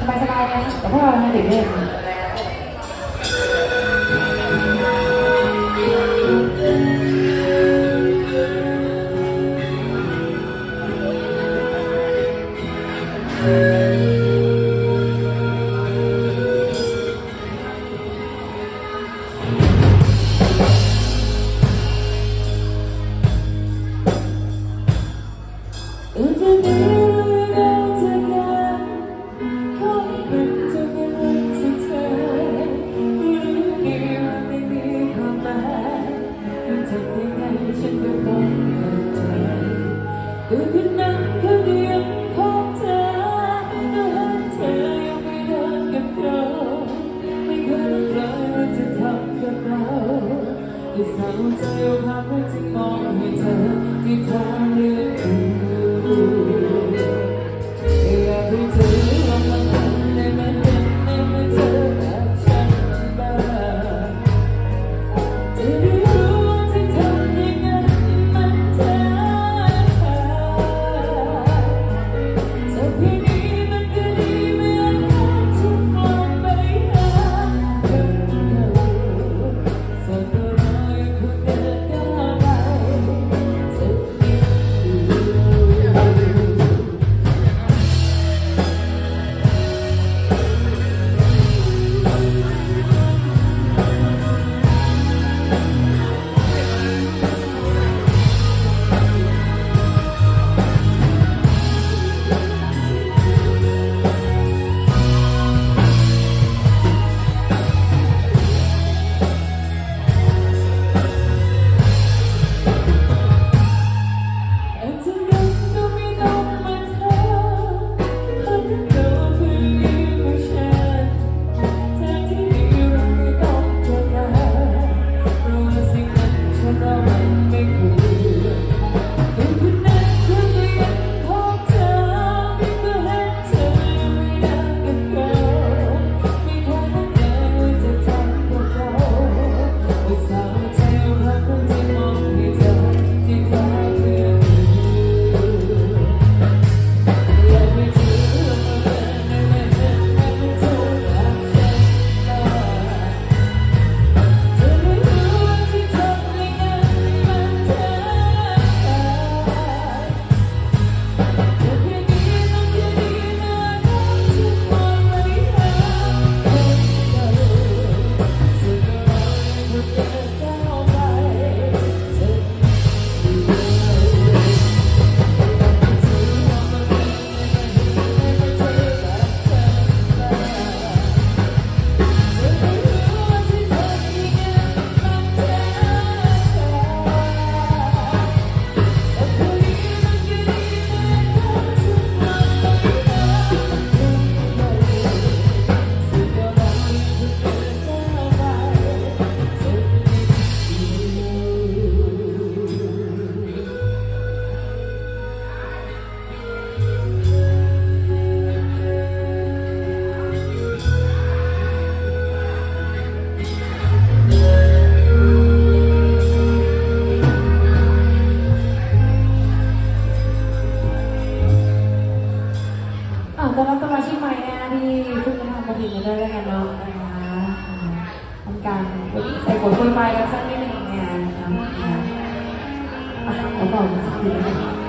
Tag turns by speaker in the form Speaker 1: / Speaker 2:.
Speaker 1: สบายสบายนะ
Speaker 2: แต่พวกเราไม่ติดเล่นเสาวเจอภาพไม่จริงมองให้เธอที่เธอเลือก สำห
Speaker 1: รับสมาชิกใหม่นะที่เพิ่งจะทำมาถึงได้แล้วกันเนาะนะคะทำการใส่ฝนโปรยปลายกันสักนิดหนึ่งงานนะขอบอกสักนิดนึง